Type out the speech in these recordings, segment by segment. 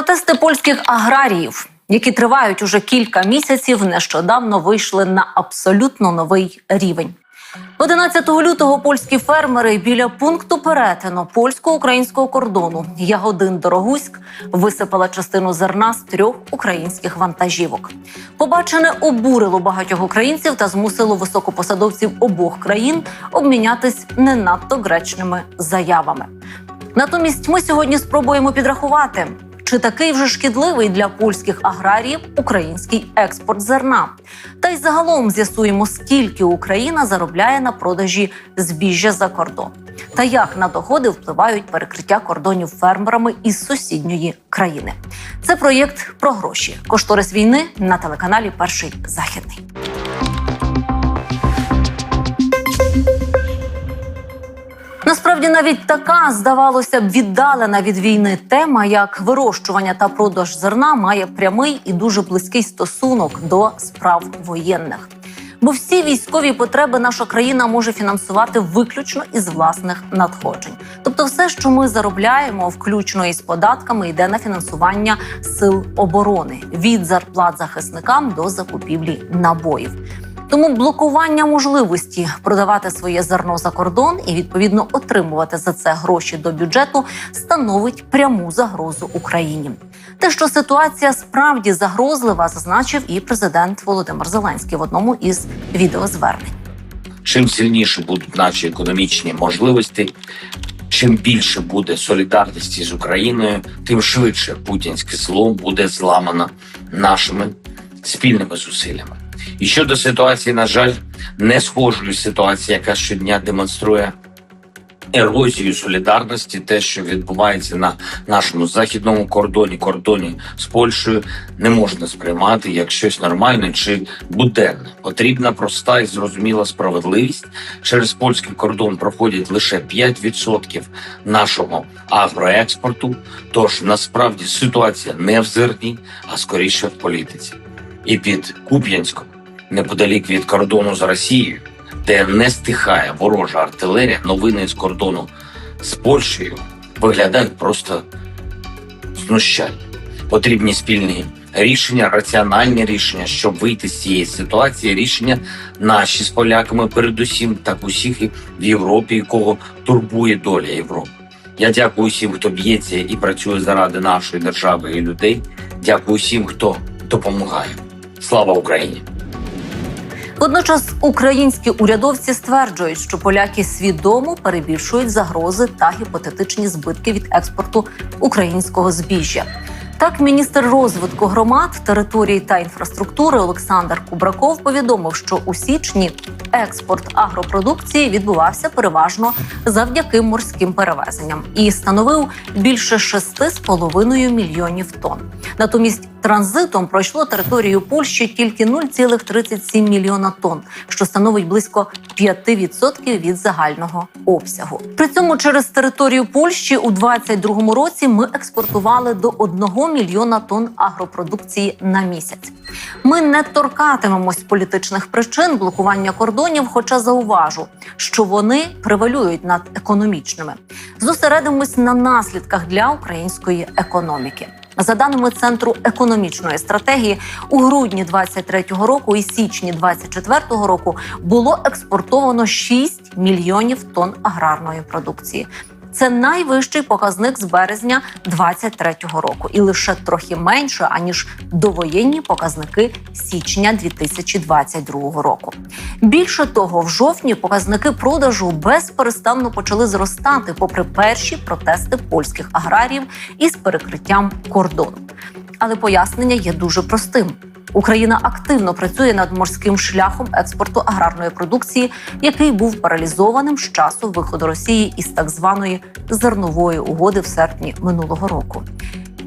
Протести польських аграріїв, які тривають уже кілька місяців, нещодавно вийшли на абсолютно новий рівень. 11 лютого польські фермери біля пункту перетину польсько-українського кордону Ягодин Дорогуськ висипала частину зерна з трьох українських вантажівок. Побачене обурило багатьох українців та змусило високопосадовців обох країн обмінятись не надто гречними заявами. Натомість ми сьогодні спробуємо підрахувати, чи такий вже шкідливий для польських аграріїв український експорт зерна. Та й загалом з'ясуємо, скільки Україна заробляє на продажі збіжжя за кордон, та як на доходи впливають перекриття кордонів фермерами із сусідньої країни. Це проєкт про гроші. Кошторис війни на телеканалі Перший західний. Насправді навіть така, здавалося б, віддалена від війни тема, як вирощування та продаж зерна, має прямий і дуже близький стосунок до справ воєнних. Бо всі військові потреби наша країна може фінансувати виключно із власних надходжень. Тобто, все, що ми заробляємо, включно із податками, йде на фінансування сил оборони від зарплат захисникам до закупівлі набоїв. Тому блокування можливості продавати своє зерно за кордон і відповідно отримувати за це гроші до бюджету становить пряму загрозу Україні. Те, що ситуація справді загрозлива, зазначив і президент Володимир Зеленський в одному із відеозвернень. чим сильніше будуть наші економічні можливості, чим більше буде солідарності з Україною, тим швидше путінське зло буде зламано нашими спільними зусиллями. І щодо ситуації, на жаль, не схожої ситуації, яка щодня демонструє ерозію солідарності, те, що відбувається на нашому західному кордоні, кордоні з Польщею, не можна сприймати як щось нормальне чи буденне. Потрібна проста і зрозуміла справедливість. Через польський кордон проходять лише 5% нашого агроекспорту. Тож насправді ситуація не в зерні, а скоріше в політиці. І під Куп'янськом, неподалік від кордону з Росією, де не стихає ворожа артилерія, новини з кордону з Польщею виглядають просто знущально. Потрібні спільні рішення, раціональні рішення, щоб вийти з цієї ситуації. Рішення наші з поляками, передусім, так усіх в Європі, і кого турбує доля Європи. Я дякую всім, хто б'ється і працює заради нашої держави і людей. Дякую всім, хто допомагає. Слава Україні! Водночас українські урядовці стверджують, що поляки свідомо перебільшують загрози та гіпотетичні збитки від експорту українського збіжжя. Так, міністр розвитку громад, території та інфраструктури Олександр Кубраков повідомив, що у січні експорт агропродукції відбувався переважно завдяки морським перевезенням і становив більше 6,5 мільйонів тонн. Натомість транзитом пройшло територію Польщі тільки 0,37 мільйона тонн, що становить близько 5% від загального обсягу. При цьому через територію Польщі у 2022 році ми експортували до 1 мільйона тонн агропродукції на місяць. Ми не торкатимемось політичних причин блокування кордонів, хоча зауважу, що вони превалюють над економічними. Зосередимось на наслідках для української економіки. За даними центру економічної стратегії, у грудні 23-го року і січні 24-го року було експортовано 6 мільйонів тонн аграрної продукції. Це найвищий показник з березня 23-го року, і лише трохи менше аніж довоєнні показники січня 2022 року. Більше того, в жовтні показники продажу безперестанно почали зростати, попри перші протести польських аграріїв із перекриттям кордону. Але пояснення є дуже простим. Україна активно працює над морським шляхом експорту аграрної продукції, який був паралізованим з часу виходу Росії із так званої зернової угоди в серпні минулого року.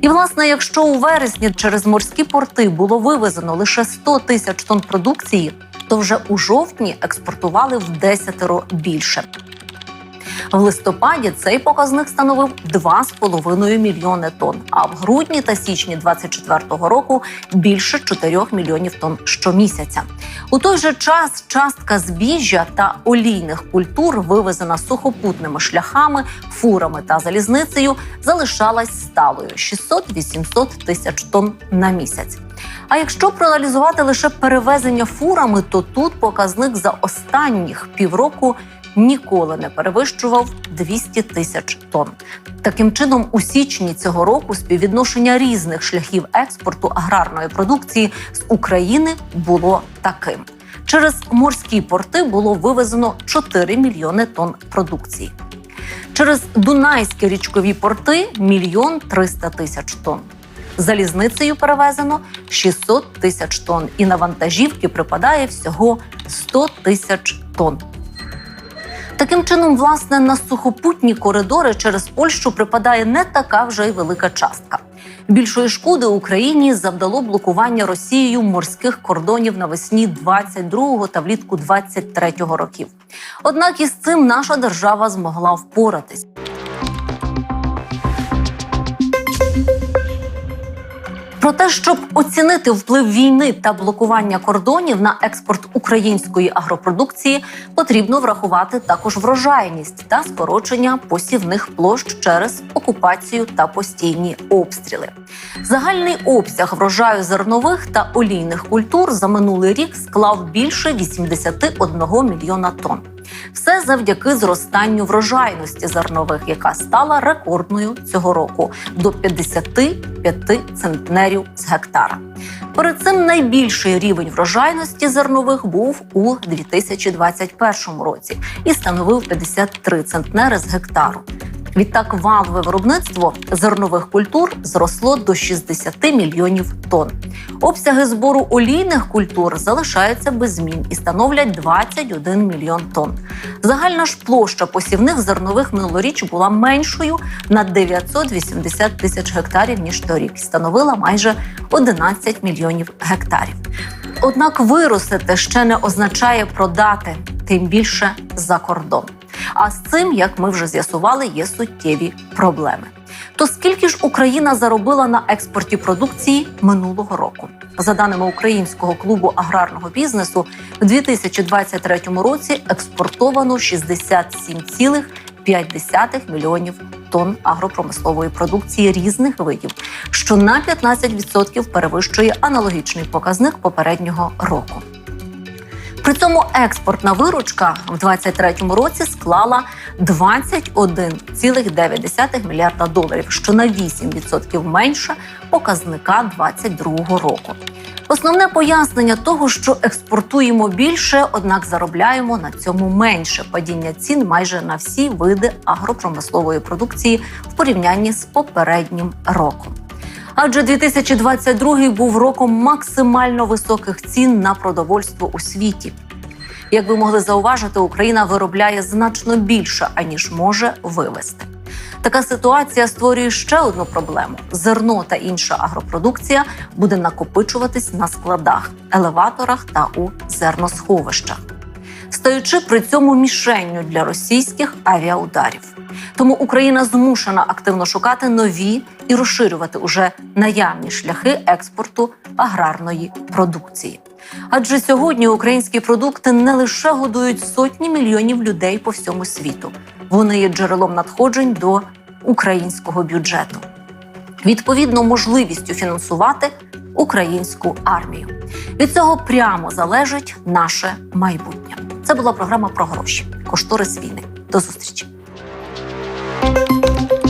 І власне, якщо у вересні через морські порти було вивезено лише 100 тисяч тонн продукції, то вже у жовтні експортували в десятеро більше. В листопаді цей показник становив 2,5 мільйони тонн. А в грудні та січні 2024 року більше 4 мільйонів тонн щомісяця. У той же час частка збіжжя та олійних культур, вивезена сухопутними шляхами, фурами та залізницею, залишалась сталою 600-800 тисяч тонн на місяць. А якщо проаналізувати лише перевезення фурами, то тут показник за останніх півроку ніколи не перевищував 200 тисяч тонн. Таким чином, у січні цього року співвідношення різних шляхів експорту аграрної продукції з України було таким: через морські порти було вивезено 4 мільйони тонн продукції. Через Дунайські річкові порти мільйон 300 тисяч тонн. Залізницею перевезено 600 тисяч тонн, і на вантажівки припадає всього 100 тисяч тонн. Таким чином, власне, на сухопутні коридори через Польщу припадає не така вже й велика частка. Більшої шкоди Україні завдало блокування Росією морських кордонів навесні 22-го та влітку 23-го років. Однак із цим наша держава змогла впоратись. Про те, щоб оцінити вплив війни та блокування кордонів на експорт української агропродукції, потрібно врахувати також врожайність та скорочення посівних площ через окупацію та постійні обстріли. Загальний обсяг врожаю зернових та олійних культур за минулий рік склав більше 81 мільйона тонн. Все завдяки зростанню врожайності зернових, яка стала рекордною цього року до 55 центнерів з гектара. Перед цим найбільший рівень врожайності зернових був у 2021 році і становив 53 центнери з гектару. Відтак валове виробництво зернових культур зросло до 60 мільйонів тонн. Обсяги збору олійних культур залишаються без змін і становлять 21 мільйон тонн. Загальна ж площа посівних зернових минулоріч була меншою на 980 тисяч гектарів ніж торік, становила майже 11 мільйонів гектарів. Однак виростити ще не означає продати, тим більше за кордон. А з цим, як ми вже з'ясували, є суттєві проблеми. То скільки ж Україна заробила на експорті продукції минулого року? За даними українського клубу аграрного бізнесу, в 2023 році експортовано 67,5 мільйонів тонн агропромислової продукції різних видів, що на 15% перевищує аналогічний показник попереднього року. При цьому експортна виручка в 2023 році склала 21,9 мільярда доларів, що на 8% менше показника 2022 року. Основне пояснення того, що експортуємо більше, однак заробляємо на цьому менше падіння цін майже на всі види агропромислової продукції в порівнянні з попереднім роком. Адже 2022 був роком максимально високих цін на продовольство у світі. Як ви могли зауважити, Україна виробляє значно більше, аніж може вивезти. Така ситуація створює ще одну проблему: зерно та інша агропродукція буде накопичуватись на складах, елеваторах та у зерносховищах, стаючи при цьому мішенню для російських авіаударів. Тому Україна змушена активно шукати нові і розширювати уже наявні шляхи експорту аграрної продукції. Адже сьогодні українські продукти не лише годують сотні мільйонів людей по всьому світу, вони є джерелом надходжень до українського бюджету. Відповідно, можливістю фінансувати українську армію. Від цього прямо залежить наше майбутнє. Це була програма про гроші. Кошторис війни. До зустрічі. Thank you.